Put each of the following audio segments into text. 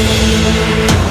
We'll be right back.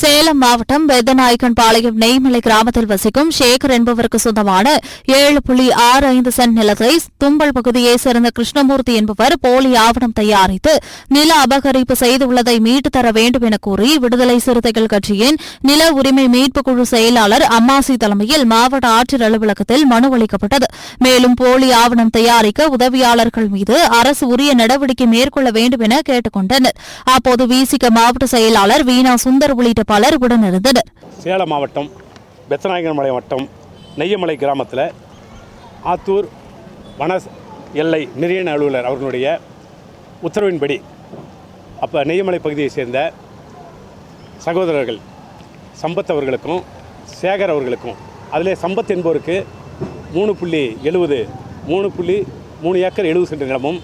Salem மாவட்டம் பெத்தநாயக்கன் பாளையம் நெய்மலை கிராமத்தில் வசிக்கும் சேகர் என்பவருக்கு சொந்தமான ஏழு புள்ளி ஆறு ஐந்து சென்ட் நிலத்தை தும்பல் பகுதியைச் சேர்ந்த கிருஷ்ணமூர்த்தி என்பவர் போலி ஆவணம் தயாரித்து நில அபகரிப்பு செய்துள்ளதை மீட்டு தர வேண்டும் என கூறி விடுதலை சிறுத்தைகள் கட்சியின் நில உரிமை மீட்புக் குழு செயலாளர் அம்மாசி தலைமையில் மாவட்ட ஆட்சியர் அலுவலகத்தில் மனு அளிக்கப்பட்டது. மேலும் போலி ஆவணம் தயாரிக்க உதவியாளர்கள் மீது அரசு உரிய நடவடிக்கை மேற்கொள்ள வேண்டும் என கேட்டுக் கொண்டனர். அப்போது விசிக மாவட்ட செயலாளர் வீணா சுந்தர் உள்ளிட்ட பலர் உடனிருந்தனர். சேலம் மாவட்டம் பெத்தநாயகன்மலை வட்டம் நெய்யமலை கிராமத்தில் ஆத்தூர் வன எல்லை நிலையண அலுவலர் அவர்களுடைய உத்தரவின்படி அப்போ நெய்யமலை பகுதியை சேர்ந்த சகோதரர்கள் சம்பத் அவர்களுக்கும் சேகர் அவர்களுக்கும் அதிலே சம்பத் என்பவருக்கு மூணு புள்ளி எழுபது மூணு புள்ளி மூணு ஏக்கர் எழுபது சென்ட் நிலமும்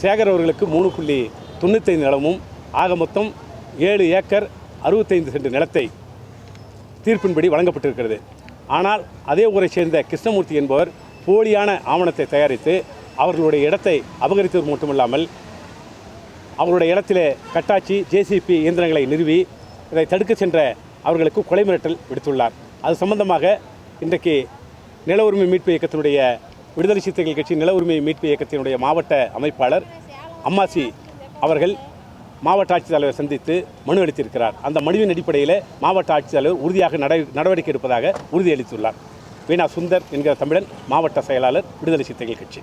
சேகர் அவர்களுக்கு மூணு புள்ளி தொண்ணூத்தைந்து நிலமும் ஆக மொத்தம் ஏழு ஏக்கர் அறுபத்தைந்து சென்ட் நிலத்தை தீர்ப்பின்படி வழங்கப்பட்டிருக்கிறது. ஆனால் அதே ஊரை சேர்ந்த கிருஷ்ணமூர்த்தி என்பவர் போலியான ஆவணத்தை தயாரித்து அவர்களுடைய இடத்தை அபகரித்தது மட்டுமில்லாமல் அவர்களுடைய இடத்திலே கட்டாட்சி ஜேசிபி இயந்திரங்களை நிறுவி இதை தடுக்க சென்ற அவர்களுக்கு கொலை மிரட்டல் விடுத்துள்ளார். அது சம்பந்தமாக இன்றைக்கு நில உரிமை மீட்பு இயக்கத்தினுடைய விடுதலை சிறுத்தைகள் கட்சி நில உரிமை மீட்பு இயக்கத்தினுடைய மாவட்ட அமைப்பாளர் அம்மாசி அவர்கள் மாவட்ட ஆட்சித்தலைவர் சந்தித்து மனு அளித்திருக்கிறார். அந்த மனுவின் அடிப்படையில் மாவட்ட ஆட்சித்தலைவர் உறுதியாக நடவடிக்கை எடுப்பதாக உறுதியளித்துள்ளார். வீணா சுந்தர் என்கிற தமிழன் மாவட்ட செயலாளர் விடுதலை சிறுத்தைகள் கட்சி.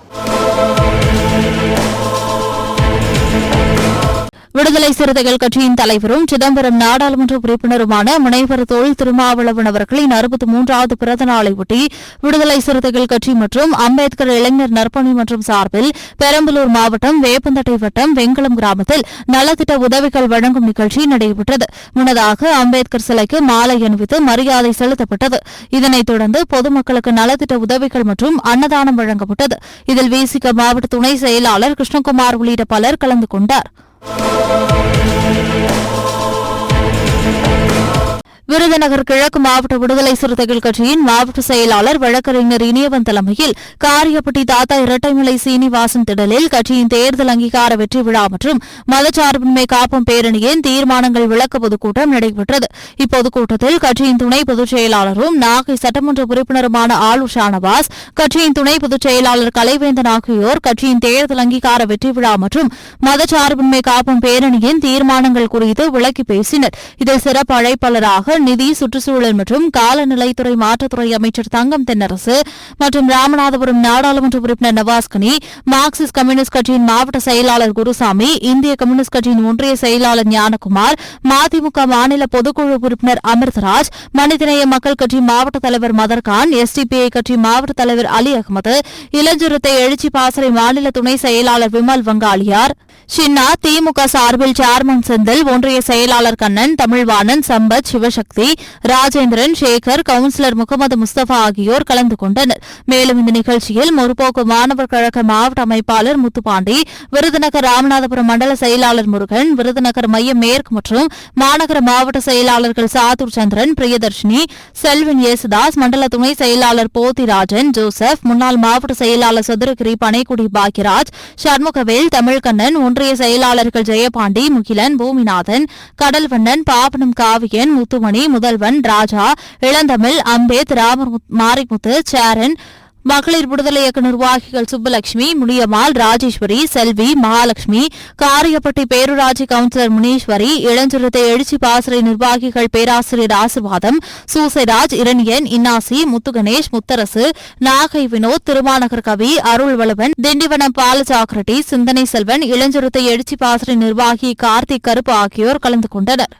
விடுதலை சிறுத்தைகள் கட்சியின் தலைவரும் சிதம்பரம் நாடாளுமன்ற உறுப்பினருமான முனைவர் தொழில் திருமாவளவன் அவர்களின் அறுபத்தி மூன்றாவது பிறந்த நாளையொட்டி விடுதலை சிறுத்தைகள் கட்சி மற்றும் அம்பேத்கர் இளைஞர் நற்பணி மன்றம் சார்பில் பெரம்பலூர் மாவட்டம் வேப்பந்தட்டை வட்டம் வெங்கலம் கிராமத்தில் நலத்திட்ட உதவிகள் வழங்கும் நிகழ்ச்சி நடைபெற்றது. முன்னதாக அம்பேத்கர் சிலைக்கு மாலை அணிவித்து மரியாதை செலுத்தப்பட்டது. இதனைத் தொடர்ந்து பொதுமக்களுக்கு நலத்திட்ட உதவிகள் மற்றும் அன்னதானம் வழங்கப்பட்டது. இதில் விசிக மாவட்ட துணை செயலாளர் கிருஷ்ணகுமார் உள்ளிட்ட பலர் கலந்து கொண்டார். Oh, விருதுநகர் கிழக்கு மாவட்ட விடுதலை சிறுத்தைகள் கட்சியின் மாவட்ட செயலாளர் வழக்கறிஞர் இனியவன் தலைமையில் காரியப்பட்டி தாத்தா இரட்டைமலை சீனிவாசன் திடலில் கட்சியின் தேர்தல் அங்கீகார வெற்றி விழா மற்றும் மதச்சார்பின்மை காப்பும் பேரணியின் தீர்மானங்கள் விளக்க பொதுக்கூட்டம் நடைபெற்றது. இப்பொதுக்கூட்டத்தில் கட்சியின் துணை பொதுச் செயலாளரும் நாகை சட்டமன்ற உறுப்பினருமான ஆளு ஷானவாஸ் கட்சியின் துணை பொதுச் செயலாளர் கலைவேந்தன் ஆகியோர் கட்சியின் தேர்தல் அங்கீகார வெற்றி விழா மற்றும் மதச்சார்பின்மை காப்பும் பேரணியின் தீர்மானங்கள் குறித்து விளக்கி பேசினர். இதில் சிறப்பு அழைப்பாளராக நிதி சுற்றுச்சூழல் மற்றும் காலநிலைத்துறை மாற்றத்துறை அமைச்சர் தங்கம் தென்னரசு மற்றும் ராமநாதபுரம் நாடாளுமன்ற உறுப்பினர் நவாஸ்கனி மார்க்சிஸ்ட் கம்யூனிஸ்ட் கட்சியின் மாவட்ட செயலாளர் குருசாமி இந்திய கம்யூனிஸ்ட் கட்சியின் ஒன்றிய செயலாளர் ஞானகுமார் மதிமுக மாநில பொதுக்குழு உறுப்பினர் அமிர்தராஜ் மனிதநேய மக்கள் கட்சி மாவட்ட தலைவர் மதர்கான் எஸ்டிபிஐ கட்சி மாவட்ட தலைவர் அலி அகமது இளஞ்சுரத்தை எழுச்சி பாசறை மாநில துணை செயலாளர் விமல் வங்காளியார் சின்னா திமுக சார்பில் சேர்மன் செந்தில் ஒன்றிய செயலாளர் கண்ணன் தமிழ்வாணன் சம்பத் சிவசக்தி ராஜேந்திரன் சேகர் கவுன்சிலர் முகமது முஸ்தபா ஆகியோர் கலந்து கொண்டனர். மேலும் இந்த நிகழ்ச்சியில் முற்போக்கு மாணவர் கழக மாவட்ட அமைப்பாளர் முத்துப்பாண்டி விருதுநகர் ராமநாதபுரம் மண்டல செயலாளர் முருகன் விருதுநகர் மையம் மேற்கு மற்றும் மாநகர மாவட்ட செயலாளர்கள் சாத்தூர் சந்திரன் பிரியதர்ஷினி செல்வன் யேசுதாஸ் மண்டல துணை செயலாளர் போத்திராஜன் ஜோசப் முன்னாள் மாவட்ட செயலாளர் சதுரகிரி பனைக்குடி பாக்யராஜ் சண்முகவேல் தமிழ்கண்ணன் ஒன்றிய செயலாளர்கள் ஜெயபாண்டி முகிலன் பூமிநாதன் கடல்வண்ணன் பாபனம் காவியன் முத்துமணி முதல்வன் ராஜா இளந்தமிழ் அம்பேத் ராமர் மாரிமுத்து சேரன் மகளிர் விடுதலை இயக்க நிர்வாகிகள் சுப்புலட்சுமி முனியம்மாள் ராஜேஸ்வரி செல்வி மகாலட்சுமி காரியப்பட்டி பேரூராட்சி கவுன்சிலர் முனீஸ்வரி இளஞ்சுரத்தை எழுச்சி பாசறை நிர்வாகிகள் பேராசிரியர் ஆசிர்வாதம் சூசைராஜ் இரணியன் இன்னாசி முத்துகணேஷ் முத்தரசு நாகை வினோத் திருமாநகர் கவி அருள்வளவன் திண்டிவனம் பாலசாக்ரட்டி சிந்தனை செல்வன் இளஞ்சுரத்தை எழுச்சி பாசறை நிர்வாகி கார்த்திக் கருப்பு ஆகியோர் கலந்து கொண்டனர்.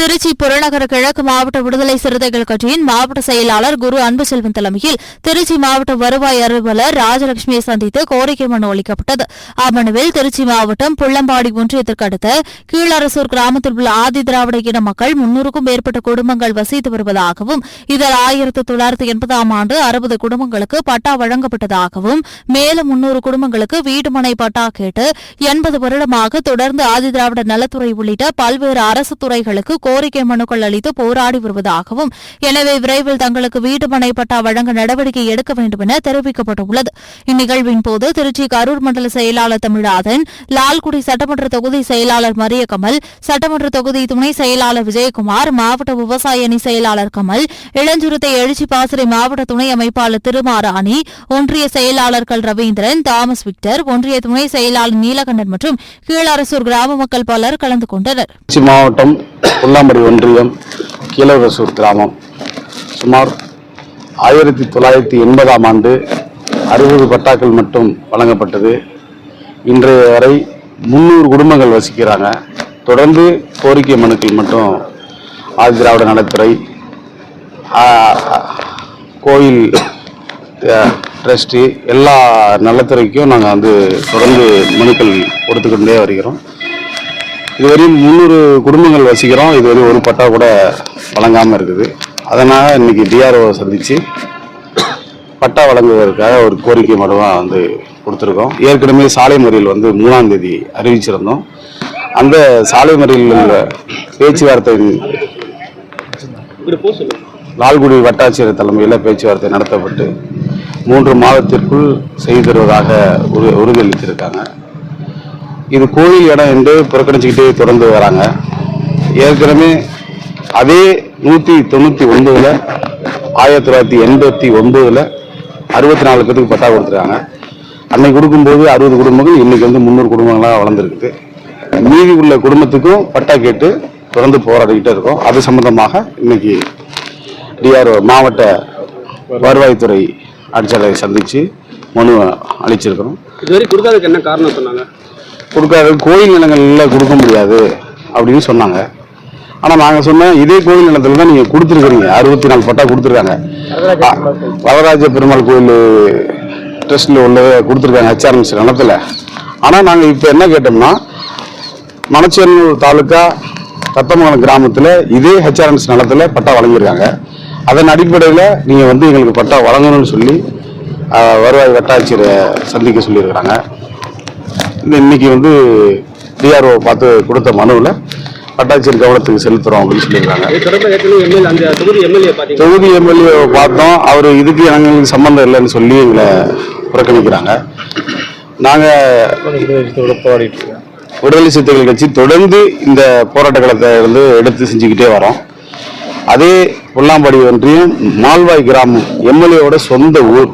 திருச்சி புறநகர கிழக்கு மாவட்ட விடுதலை சிறுத்தைகள் கட்சியின் மாவட்ட செயலாளர் குரு அன்புசெல்வன் தலைமையில் திருச்சி மாவட்ட வருவாய் அலுவலர் ராஜலட்சுமியை சந்தித்து கோரிக்கை மனு அளிக்கப்பட்டது. அம்மனுவில் திருச்சி மாவட்டம் புள்ளம்பாடி ஒன்றியத்திற்கு அடுத்த கீழரசூர் கிராமத்தில் உள்ள ஆதி திராவிட இன மக்கள் முன்னூறுக்கும் மேற்பட்ட குடும்பங்கள் வசித்து வருவதாகவும் இதில் ஆயிரத்து தொள்ளாயிரத்து எண்பதாம் ஆண்டு அறுபது குடும்பங்களுக்கு பட்டா வழங்கப்பட்டதாகவும் மேலும் முன்னூறு குடும்பங்களுக்கு வீடுமனை பட்டா கேட்டு எண்பது வருடமாக தொடர்ந்து ஆதி திராவிட நலத்துறை உள்ளிட்ட பல்வேறு அரசு துறைகளுக்கு கோரிக்கை மனுக்கள் அளித்து போராடி வருவதாகவும் எனவே விரைவில் தங்களுக்கு வீட்டு மனை பட்டா வழங்க நடவடிக்கை எடுக்க வேண்டும் என தெரிவிக்கப்பட்டுள்ளது. இந்நிகழ்வின் போது திருச்சி கரூர் மண்டல செயலாளர் தமிழாதன் லால்குடி சட்டமன்ற தொகுதி செயலாளர் மரியகமல் சட்டமன்ற தொகுதி துணை செயலாளர் விஜயகுமார் மாவட்ட விவசாய அணி செயலாளர் கமல் இளஞ்சுருத்தை எழுச்சி பாசறை மாவட்ட துணை அமைப்பாளர் திருமாராணி ஒன்றிய செயலாளர்கள் ரவீந்திரன் தாமஸ் விக்டர் ஒன்றிய துணை செயலாளர் நீலகண்டன் மற்றும் கீழரசூர் கிராம மக்கள் பலர் கலந்து கொண்டனர். மாவட்டம் புல்லாம்படி ஒன்றியம் கீழவசூர் கிராமம். சுமார் ஆயிரத்தி தொள்ளாயிரத்தி எண்பதாம் ஆண்டு அறுபது பட்டாக்கள் மட்டும் வழங்கப்பட்டது. இன்றைய வரை முந்நூறு குடும்பங்கள் வசிக்கிறாங்க. தொடர்ந்து கோரிக்கை மனுக்கள் மட்டும் ஆதிதிராவிட நலத்துறை கோயில் ட்ரஸ்ட்டு எல்லா நலத்துறைக்கும் நாங்கள் வந்து தொடர்ந்து மனுக்கள் கொடுத்துக்கொண்டே வருகிறோம். இதுவரையும் முந்நூறு குடும்பங்கள் வசிக்கிறோம். இதுவரை ஒரு பட்டா கூட வழங்காமல் இருக்குது. அதனால் இன்னைக்கு டிஆர்ஓ சந்தித்து பட்டா வழங்குவதற்காக ஒரு கோரிக்கை மனுவாக வந்து கொடுத்துருக்கோம். ஏற்கனவே சாலை மறியல் வந்து மூணாம் தேதி அறிவிச்சிருந்தோம். அந்த சாலை மறியலில் உள்ள பேச்சுவார்த்தை லால்குடி வட்டாட்சியர் தலைமையில் பேச்சுவார்த்தை நடத்தப்பட்டு மூன்று மாதத்திற்குள் செய்து தருவதாக உறுதியளித்திருக்காங்க. இது கோயில் இடம் என்று புறக்கணிச்சுக்கிட்டே தொடர்ந்து வராங்க. ஏற்கனவே அதே நூற்றி தொண்ணூற்றி ஒன்பதில் ஆயிரத்தி தொள்ளாயிரத்தி எண்பத்தி ஒன்பதில் அறுபத்தி நாலு பேருக்கு பட்டா கொடுத்துருக்காங்க. அன்னைக்கு கொடுக்கும்போது அறுபது குடும்பங்கள் இன்றைக்கி வந்து முந்நூறு குடும்பங்களாக வளர்ந்துருக்குது மீதி உள்ள குடும்பத்துக்கும் பட்டா கேட்டு தொடர்ந்து போராடிக்கிட்டே இருக்கோம். அது சம்மந்தமாக இன்னைக்கு டிஆர்ஓ மாவட்ட வருவாய்த்துறை ஆட்சியாளரை சந்தித்து மனு அளிச்சிருக்கிறோம். இதுவரை கொடுக்காததுக்கு என்ன காரணம் சொன்னாங்க? கொடுக்காத கோயில் நிலங்களில் கொடுக்க முடியாது அப்படின்னு சொன்னாங்க. ஆனால் நாங்கள் சொன்னோம் இதே கோயில் நிலத்தில் தான் நீங்கள் கொடுத்துருக்குறீங்க. அறுபத்தி நாலு பட்டா கொடுத்துருக்காங்க. வரராஜ பெருமாள் கோயில். ட்ரஸ்டில் உள்ளதை கொடுத்துருக்காங்க ஹெச்ஆர்எம்சி நிலத்தில். ஆனால் நாங்கள் இப்போ என்ன கேட்டோம்னா மணச்சேர்னூர் தாலுக்கா தத்தமங்கலம் கிராமத்தில் இதே ஹெச்ஆர்என்ஸ் நிலத்தில் பட்டா வழங்கியிருக்காங்க. அதன் அடிப்படையில் நீங்கள் வந்து எங்களுக்கு பட்டா வழங்கணும்னு சொல்லி வருவாய் வட்டாட்சியரை சந்திக்க சொல்லியிருக்கிறாங்க. இன்னைக்கு வந்து டிஆர்ஓ பார்த்து கொடுத்த மனுவில் வட்டாட்சியர் கவனத்துக்கு செலுத்துகிறோம் அப்படின்னு சொல்லியிருக்காங்க. தொகுதி எம்எல்ஏ பார்த்தோம். அவர் இதுக்கு எங்களுக்கு சம்மந்தம் இல்லைன்னு சொல்லி எங்களை புறக்கணிக்கிறாங்க. நாங்கள் விடுதலை சிறுத்தைகள் கட்சி தொடர்ந்து இந்த போராட்ட களத்தை வந்து எடுத்து செஞ்சுக்கிட்டே வரோம். அதே புல்லாம்பாடி ஒன்றியம் மால்வாய் கிராமம் எம்எல்ஏவோட சொந்த ஊர்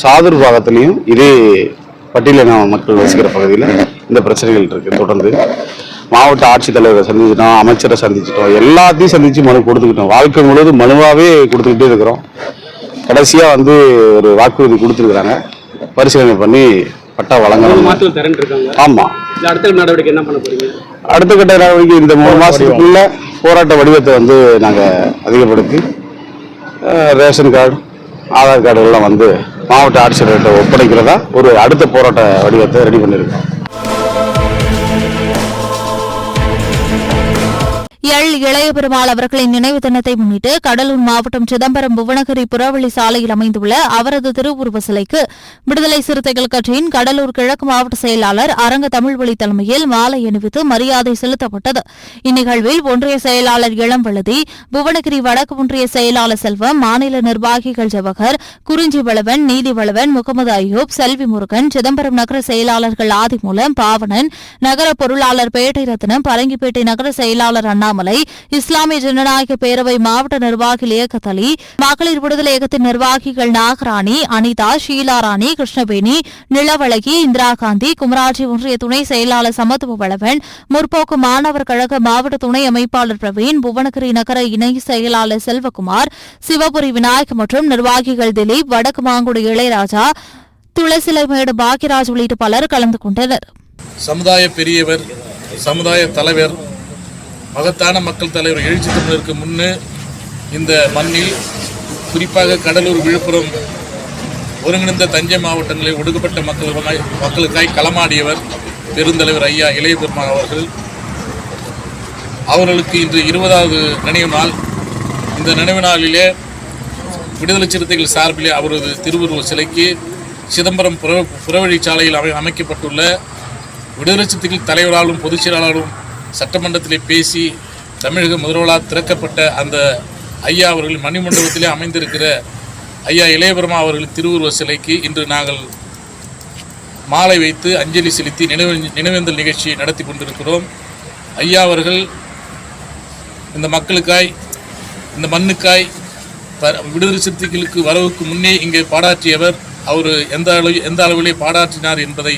சாதூர் பாகத்திலையும் இதே பட்டியலின மக்கள் வசிக்கிற பகுதியில் இந்த பிரச்சனைகள் இருக்கு. தொடர்ந்து மாவட்ட ஆட்சித்தலைவரை சந்திச்சிட்டோம் அமைச்சரை சந்திச்சிட்டோம் எல்லாத்தையும் சந்திச்சு மனு கொடுத்துக்கிட்டோம். வாழ்க்கை முழுவதும் மனுவாகவே கொடுத்துக்கிட்டே இருக்கிறோம். கடைசியாக வந்து ஒரு வாக்குறுதி கொடுத்துருக்குறாங்க. பரிசீலனை பண்ணி பட்டா வழங்கணும். ஆமாம் அடுத்த நடவடிக்கை என்ன பண்ண போறீங்க? அடுத்த கட்ட நடவடிக்கை இந்த மூணு மாசத்துக்குள்ள போராட்ட வடிவத்தை வந்து நாங்க அதிகப்படுத்தி ரேஷன் கார்டு ஆதார் கார்டு எல்லாம் வந்து மாவட்ட ஆட்சியர்கிட்ட ஒப்படைக்கிறதா? ஒரு அடுத்த போராட்ட வடிவத்தை ரெடி பண்ணியிருக்கோம் எள் இளைய பெருமாள் அவர்களின் நினைவு தினத்தை முன்னிட்டு கடலூர் மாவட்டம் சிதம்பரம் புவனகிரி புறவழி சாலையில் அமைந்துள்ள அவரது திருவுருவ சிலைக்கு விடுதலை சிறுத்தைகள் கட்சியின் கடலூர் கிழக்கு மாவட்ட செயலாளர் அரங்க தமிழ்வழி தலைமையில் மாலை அணிவித்து மரியாதை செலுத்தப்பட்டது. இந்நிகழ்வில் ஒன்றிய செயலாளர் இளம்வழுதி புவனகிரி வடக்கு ஒன்றிய செயலாளர் செல்வம் மாநில நிர்வாகிகள் ஜவஹர் குறிஞ்சி வளவன் நீதி வளவன் முகமது அயூப் செல்வி முருகன் சிதம்பரம் நகர செயலாளர்கள் ஆதிமூலம் பாவனன் நகர பொருளாளர் பேட்டை ரத்னம் பரங்கிப்பேட்டை நகர செயலாளர் அண்ணாமலை அண்ணாமலை இஸ்லாமிய ஜனநாயக பேரவை மாவட்ட நிர்வாகி லியக்கத் அலி மகளிர் விடுதலை இயக்கத்தின் நிர்வாகிகள் நாகராணி அனிதா ஷீலா ராணி கிருஷ்ணவேணி நிலவழகி இந்திரா காந்தி குமராட்சி ஒன்றிய துணை செயலாளர் சமத்துவ வளவன் முற்போக்கு மாணவர் கழக மாவட்ட துணை அமைப்பாளர் பிரவீன் புவனகிரி நகர இணை செயலாளர் செல்வகுமார் சிவபுரி விநாயக் மற்றும் நிர்வாகிகள் திலீப் வடக்கு மாங்குடி இளையராஜா துளசிலைமேடு பாக்கியராஜ் உள்ளிட்ட பலர் கலந்து கொண்டனர். சமுதாய பெரியவர் சமுதாய தலைவர் மகத்தான மக்கள் தலைவர் எழுச்சி தமிழருக்கு முன்னு இந்த மண்ணில் குறிப்பாக கடலூர் விழுப்புரம் ஒருங்கிணைந்த தஞ்சை மாவட்டங்களில் ஒடுக்கப்பட்ட மக்களுக்காய் மக்களுக்காய் களமாடியவர் பெருந்தலைவர் ஐயா இளைய பெருமாள் அவர்கள். அவர்களுக்கு இன்று இருபதாவது நினைவு நாள். இந்த நினைவு நாளிலே விடுதலை சிறுத்தைகள் சார்பிலே அவரது திருவுருவ சிலைக்கு சிதம்பரம் புற புறவழிச்சாலையில் அமை அமைக்கப்பட்டுள்ள விடுதலை சிறுத்தைகள் தலைவராலும் பொதுச் செயலாளரும் சட்டமன்றத்திலே பேசி தமிழக முதல்வரால் திறக்கப்பட்ட அந்த ஐயா அவர்கள் மணிமண்டபத்திலே அமைந்திருக்கிற ஐயா இளையபெருமா அவர்களின் திருவுருவ சிலைக்கு இன்று நாங்கள் மாலை வைத்து அஞ்சலி செலுத்தி நினைவு நினைவேந்தல் நிகழ்ச்சியை நடத்தி கொண்டிருக்கிறோம். ஐயா அவர்கள் இந்த மக்களுக்காய் இந்த மண்ணுக்காய் விடுதலை சிறுத்தைகளுக்கு வரவுக்கு முன்னே இங்கே பாடாற்றியவர் அவர் எந்த அளவு எந்த அளவிலே பாடாற்றினார் என்பதை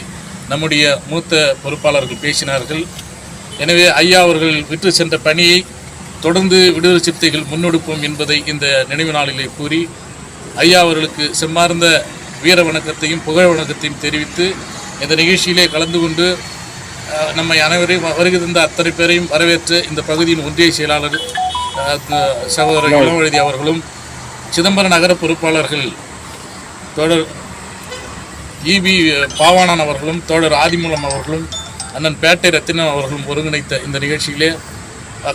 நம்முடைய மூத்த பொறுப்பாளர்கள் பேசினார்கள். எனவே ஐயா அவர்கள் விட்டு சென்ற பணியை தொடர்ந்து விடுதலை சிறுத்தைகள் முன்னெடுப்போம் என்பதை இந்த நினைவு நாளிலே கூறி ஐயா அவர்களுக்கு செம்மார்ந்த வீர வணக்கத்தையும் புகழ் வணக்கத்தையும் தெரிவித்து இந்த நிகழ்ச்சியிலே கலந்து கொண்டு நம்மை அனைவரையும் வருகை தந்த அத்தனை பேரையும் வரவேற்று இந்த பகுதியின் ஒன்றிய செயலாளர் சகோதரர் இளமழுதி அவர்களும் சிதம்பரம் நகர பொறுப்பாளர்கள் தோழர் இபி பாவாணன் அவர்களும் தோழர் ஆதிமூலம் அவர்களும் அண்ணன் பேட்டை ரத்தினம் அவர்களும் ஒருங்கிணைத்த இந்த நிகழ்ச்சியிலே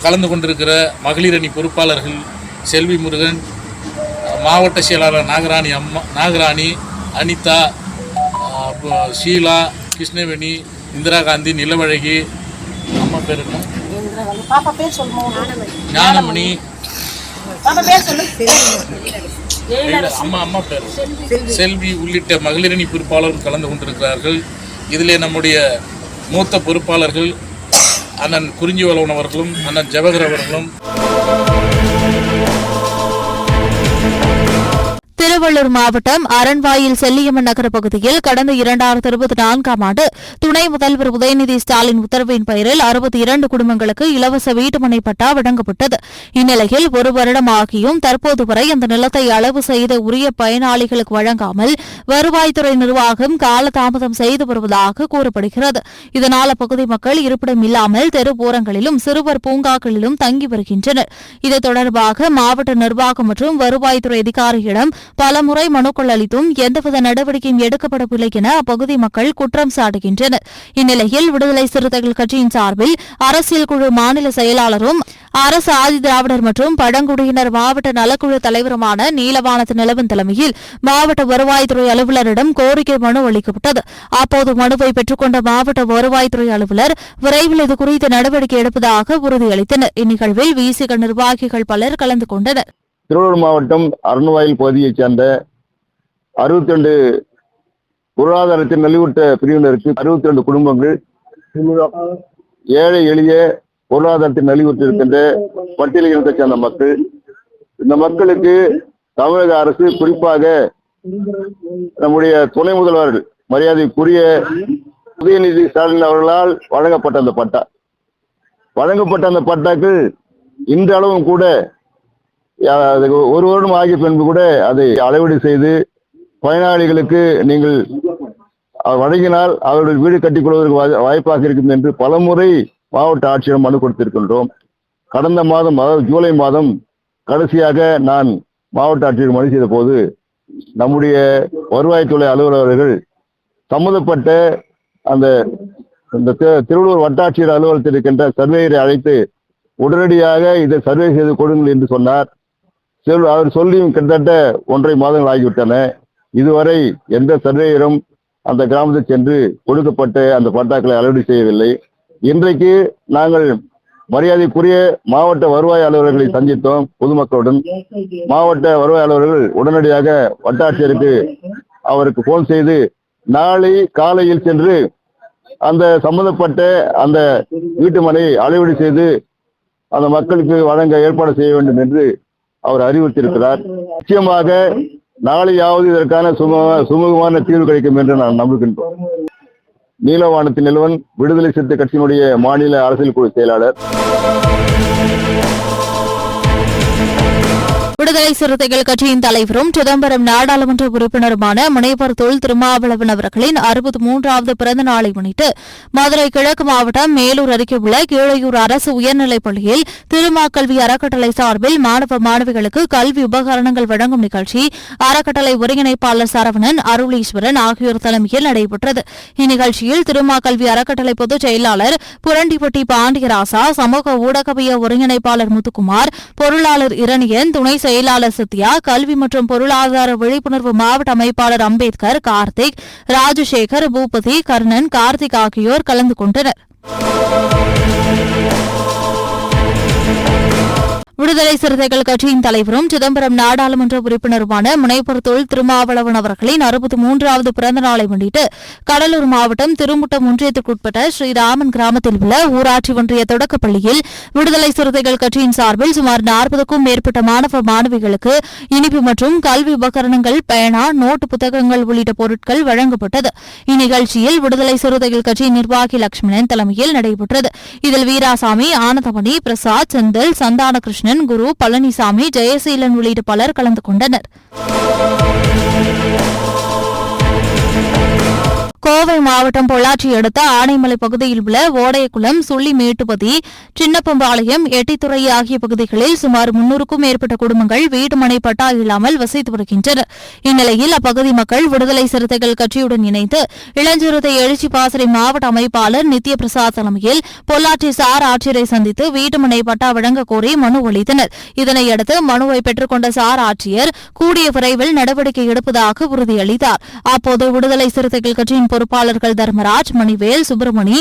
கலந்து கொண்டிருக்கிற மகளிர் அணி பொறுப்பாளர்கள் செல்வி முருகன் மாவட்ட செயலாளர் நாகராணி அம்மா நாகராணி அனிதா ஷீலா கிருஷ்ணவேணி இந்திரா காந்தி நிலவழகி அம்மா பேர் என்ன? ஞானமணி. அம்மா அம்மா பேர். செல்வி. உள்ளிட்ட மகளிரணி பொறுப்பாளரும் கலந்து கொண்டிருக்கிறார்கள். இதிலே நம்முடைய மூத்த பொறுப்பாளர்கள் அண்ணன் குறிஞ்சிவளவன் அவர்களும் அண்ணன் ஜவஹர் அவர்களும் திருவள்ளூர் மாவட்டம் அரண்வாயில் செல்லியம்மன் நகர பகுதியில் கடந்த இரண்டாயிரத்து இருபத்தி நான்காம் ஆண்டு துணை முதல்வர் உதயநிதி ஸ்டாலின் உத்தரவின் பெயரில் அறுபத்தி இரண்டு குடும்பங்களுக்கு இலவச வீட்டுமனை பட்டா வழங்கப்பட்டது. இந்நிலையில் ஒரு வருடம் ஆகியும் தற்போது வரை அந்த நிலத்தை அளவு செய்த உரிய பயனாளிகளுக்கு வழங்காமல் வருவாய்த்துறை நிர்வாகம் காலதாமதம் செய்து வருவதாக கூறப்படுகிறது. இதனால் அப்பகுதி மக்கள் இருப்பிடம் இல்லாமல் தெருவோரங்களிலும் சிறுவர் பூங்காக்களிலும் தங்கி வருகின்றனர். இது தொடர்பாக மாவட்ட நிர்வாகம் மற்றும் வருவாய்த்துறை அதிகாரியிடம் பலமுறை மனுக்கள் அளித்தும் எந்தவித நடவடிக்கையும் எடுக்கப்படவில்லை என அப்பகுதி மக்கள் குற்றம் சாட்டுகின்றனர். இந்நிலையில் விடுதலை சிறுத்தைகள் கட்சியின் சார்பில் அரசியல் குழு மாநில செயலாளரும் அரசு ஆதி திராவிடர் மற்றும் பழங்குடியினர் மாவட்ட நலக்குழு தலைவருமான நீலவானத்து நிலவன் தலைமையில் மாவட்ட வருவாய்த்துறை அலுவலரிடம் கோரிக்கை மனு அளிக்கப்பட்டது. அப்போது மனுவை பெற்றுக்கொண்ட மாவட்ட வருவாய்த்துறை அலுவலர் விரைவில் இதுகுறித்து நடவடிக்கை எடுப்பதாக உறுதியளித்தனர். இந்நிகழ்வில் விசிக நிர்வாகிகள் பலர் கலந்து கொண்டனர். திருவள்ளூர் மாவட்டம் அருண்வாயில் பகுதியைச் சேர்ந்த அறுபத்தி ரெண்டு பொருளாதாரத்தில் நலிவுற்ற பிரிவினருக்கு அறுபத்தி ரெண்டு குடும்பங்கள் ஏழை எளிய பொருளாதாரத்தில் நலிவுற்றிருக்கின்ற பட்டியல் இனத்தைச் சேர்ந்த மக்கள். இந்த மக்களுக்கு தமிழக அரசு குறிப்பாக நம்முடைய துணை முதல்வர் மரியாதைக்குரிய உதயநிதி ஸ்டாலின் அவர்களால் வழங்கப்பட்ட அந்த பட்டா. வழங்கப்பட்ட அந்த பட்டாக்கள் இன்றளவும் கூட யா- அது ஒரு வருடம் ஆகிய பின்பு கூட அதை அளவீடு செய்து பயனாளிகளுக்கு நீங்கள் வழங்கினால் அவர்கள் வீடு கட்டிக் கொள்வதற்கு வாய்- வாய்ப்பாக இருக்கும் என்று பலமுறை மாவட்ட ஆட்சியரும் மனு கொடுத்திருக்கின்றோம். கடந்த மாதம் அதாவது ஜூலை மாதம் கடைசியாக நான் மாவட்ட ஆட்சியர் மனு செய்த போது நம்முடைய வருவாய்த்துறை அலுவலர்கள் சம்மந்தப்பட்ட அந்த இந்த திருவள்ளூர் வட்டாட்சியர் அலுவலகத்தில் இருக்கின்ற சர்வேயரை அழைத்து உடனடியாக இதை சர்வே செய்து கொடுங்கள் என்று சொன்னார். செல்- அவர் சொல்லியும் கிட்டத்தட்ட ஒன்றரை மாதங்கள் ஆகிவிட்டன. இதுவரை எந்த சர்வேயரும் அந்த கிராமத்தில் சென்று கொடுக்கப்பட்ட அந்த பட்டாக்களை அளவீடு செய்யவில்லை. இன்றைக்கு நாங்கள் மரியாதைக்குரிய மாவட்ட வருவாய் அலுவலர்களை சந்தித்தோம் பொதுமக்களுடன். மாவட்ட வருவாய் அலுவலர்கள் உடனடியாக வட்டாட்சியருக்கு அவருக்கு போன் செய்து நாளை காலையில் சென்று அந்த சம்பந்தப்பட்ட அந்த வீட்டு மனையை அளவீடு செய்து அந்த மக்களுக்கு வழங்க ஏற்பாடு செய்ய வேண்டும் என்று அவர் அறிவுறுத்தியிருக்கிறார். நிச்சயமாக நாளையாவது இதற்கான சும சுமூகமான தீர்வு கிடைக்கும் என்று நான் நம்புகின்றோம். நீலவானத்தின் நிலவன் விடுதலை சிறுத்தை கட்சியினுடைய மாநில அரசியல் குழு செயலாளர். விடுதலை சிறுத்தைகள் கட்சியின் தலைவரும் சிதம்பரம் நாடாளுமன்ற உறுப்பினருமான முனைவர் தொல் திருமாவளவன் அவர்களின் அறுபத்தி மூன்றாவது பிறந்த நாளை முன்னிட்டு மதுரை கிழக்கு மாவட்டம் மேலூர் அருகே உள்ள கீழையூர் அரசு உயர்நிலைப் பள்ளியில் திருமாக்கல்வி அறக்கட்டளை சார்பில் மாணவ மாணவிகளுக்கு கல்வி உபகரணங்கள் வழங்கும் நிகழ்ச்சி அறக்கட்டளை ஒருங்கிணைப்பாளர் சரவணன் அருளீஸ்வரன் ஆகியோர் தலைமையில் நடைபெற்றது. இந்நிகழ்ச்சியில் திருமாக்கல்வி அறக்கட்டளை பொதுச் செயலாளர் புரண்டிப்பட்டி பாண்டியராசா சமூக ஊடகவிய ஒருங்கிணைப்பாளர் முத்துக்குமார் பொருளாளர் இரணியன் துணை செயலாளர் சத்யா கல்வி மற்றும் பொருளாதார விழிப்புணர்வு மாவட்ட அமைப்பாளர் அம்பேத்கர் கார்த்திக் ராஜசேகர் பூபதி கர்ணன் கார்த்திக் ஆகியோர் கலந்து கொண்டனர். விடுதலை சிறுத்தைகள் கட்சியின் தலைவரும் சிதம்பரம் நாடாளுமன்ற உறுப்பினருமான முனைவர் தொல் திருமாவளவன் அவர்களின் அறுபத்தி மூன்றாவது பிறந்த நாளை முன்னிட்டு கடலூர் மாவட்டம் திருமுட்டம் ஒன்றியத்திற்குட்பட்ட ஸ்ரீராமன் கிராமத்தில் உள்ள ஊராட்சி ஒன்றிய தொடக்கப் பள்ளியில் விடுதலை சிறுத்தைகள் கட்சியின் சார்பில் சுமார் நாற்பதுக்கும் மேற்பட்ட மாணவ மாணவிகளுக்கு இனிப்பு மற்றும் கல்வி உபகரணங்கள் பேனா நோட்டு புத்தகங்கள் உள்ளிட்ட பொருட்கள் வழங்கப்பட்டது. இந்நிகழ்ச்சியில் விடுதலை சிறுத்தைகள் கட்சியின் நிர்வாகி லட்சுமணன் தலைமையில் நடைபெற்றது. இதில் வீராசாமி ஆனந்தமணி பிரசாத் செந்தில் சந்தான கிருஷ்ணன் குரு பழனிசாமி ஜெயசீலன் உள்ளிட்ட பலர் கலந்து கொண்டனர். கோவை மாவட்டம் பொள்ளாச்சி அடுத்த ஆனைமலை பகுதியில் உள்ள ஓடையக்குளம் சுள்ளி மேட்டுப்பதி சின்னப்பம்பாளையம் எட்டித்துறை ஆகிய பகுதிகளில் சுமார் முன்னூறுக்கும் மேற்பட்ட குடும்பங்கள் வீட்டுமனை பட்டா இல்லாமல் வசித்து வருகின்றனர் இந்நிலையில் அப்பகுதி மக்கள் விடுதலை சிறுத்தைகள் கட்சியுடன் இணைந்து இளஞ்சிறுத்தை எழுச்சி பாசறை மாவட்ட அமைப்பாளர் நித்ய பிரசாத் தலைமையில் பொள்ளாச்சி சார் ஆட்சியரை சந்தித்து வீட்டுமனை பட்டா வழங்க கோரி மனு அளித்தனர். இதனையடுத்து மனுவை பெற்றுக்கொண்ட சார் ஆட்சியர் கூடிய விரைவில் நடவடிக்கை எடுப்பதாக உறுதியளித்தார். அப்போது விடுதலை சிறுத்தைகள் கட்சியின் பொறுப்பாளர்கள் தர்மராஜ் மணிவேல் சுப்பிரமணி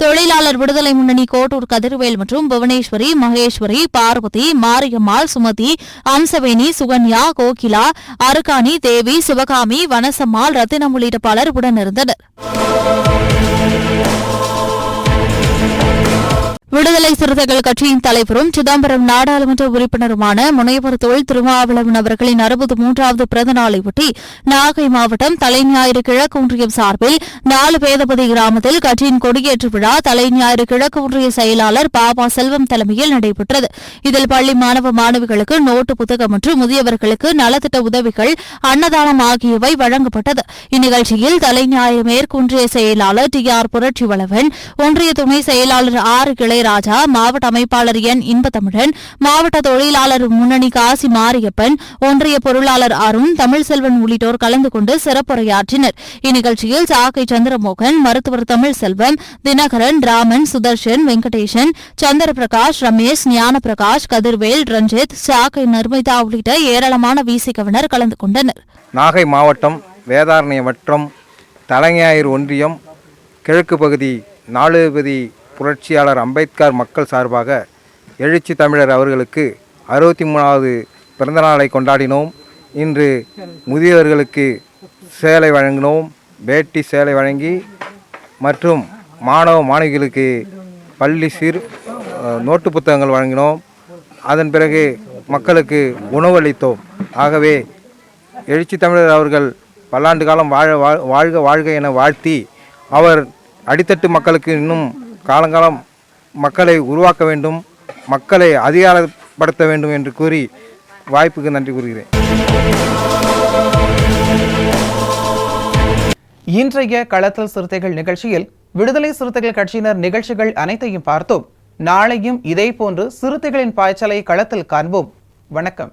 தொழிலாளர் விடுதலை முன்னணி கோட்டூர் கதிர்வேல் மற்றும் புவனேஸ்வரி மகேஸ்வரி பார்வதி மாரியம்மாள் சுமதி அம்சவேணி சுகன்யா கோகிலா அருகாணி தேவி சிவகாமி வனசம்மாள் ரத்தினம் உள்ளிட்ட பலர் உடனிருந்தனர். விடுதலை சிறுத்தைகள் கட்சியின் தலைவரும் சிதம்பரம் நாடாளுமன்ற உறுப்பினருமான முனைவர் தொல் திருமாவளவன் அவர்களின் அறுபது மூன்றாவது பிறந்த நாளையொட்டி நாகை மாவட்டம் தலைஞாயிறு கிழக்கு ஒன்றியம் சார்பில் நாலு பேதபதி கிராமத்தில் கட்சியின் கொடியேற்று விழா தலைஞாயிறு கிழக்கு ஒன்றிய செயலாளர் பாபா செல்வம் தலைமையில் நடைபெற்றது. இதில் பள்ளி மாணவ மாணவிகளுக்கு நோட்டு புத்தகம் மற்றும் முதியவர்களுக்கு நலத்திட்ட உதவிகள் அன்னதானம் ஆகியவை வழங்கப்பட்டது. இந்நிகழ்ச்சியில் தலைஞாயிறு மேற்கொன்றிய செயலாளர் டி ஆர் புரட்சிவளவன் ஒன்றிய துணை செயலாளர் ஆறு கிளை இளையராஜா மாவட்ட அமைப்பாளர் என். இன்பத்தமிழன் மாவட்ட தொழிலாளர் முன்னணி காசி மாரியப்பன் ஒன்றிய பொருளாளர் அருண் தமிழ்செல்வன் உள்ளிட்டோர் கலந்து கொண்டு சிறப்புரையாற்றினர். இந்நிகழ்ச்சியில் சாக்கை சந்திரமோகன் மருத்துவர் தமிழ்செல்வம் தினகரன் ராமன் சுதர்ஷன் வெங்கடேசன் சந்திரபிரகாஷ் ரமேஷ் ஞானபிரகாஷ் கதிர்வேல் ரஞ்சித் சாக்கை நர்மிதா உள்ளிட்ட ஏராளமான வீசிக்கவினர் கலந்து கொண்டனர். நாகை மாவட்டம் வேதாரண்யம் வட்டம் தலைஞாயிறு ஒன்றியம் கிழக்கு பகுதி நாலுபதி புரட்சியாளர் அம்பேத்கர் மக்கள் சார்பாக எழுச்சி தமிழர் அவர்களுக்கு அறுபத்தி மூணாவது பிறந்தநாளை கொண்டாடினோம். இன்று முதியவர்களுக்கு சேலை வழங்கினோம். வேட்டி சேலை வழங்கி மற்றும் மாணவ மாணவிகளுக்கு பள்ளி சீர் நோட்டு புத்தகங்கள் வழங்கினோம். அதன் பிறகு மக்களுக்கு உணவளித்தோம் ஆகவே எழுச்சி தமிழர் அவர்கள் பல்லாண்டு காலம் வாழ வாழ்- வாழ்க வாழ்க என வாழ்த்தி அவர் அடித்தட்டு மக்களுக்கு இன்னும் காலங்காலம் மக்களை உருவாக்க வேண்டும் மக்களை அதிகாரப்படுத்த வேண்டும் என்று கூறி வாய்ப்புக்கு நன்றி கூறுகிறேன். இன்றைய களத்தல் சிறுத்தைகள் நிகழ்ச்சியில் விடுதலை சிறுத்தைகள் கட்சியினர் நிகழ்ச்சிகள் அனைத்தையும் பார்த்தோம். நாளையும் இதேபோன்று சிறுத்தைகளின் பாய்ச்சலை களத்தில் காண்போம். வணக்கம்.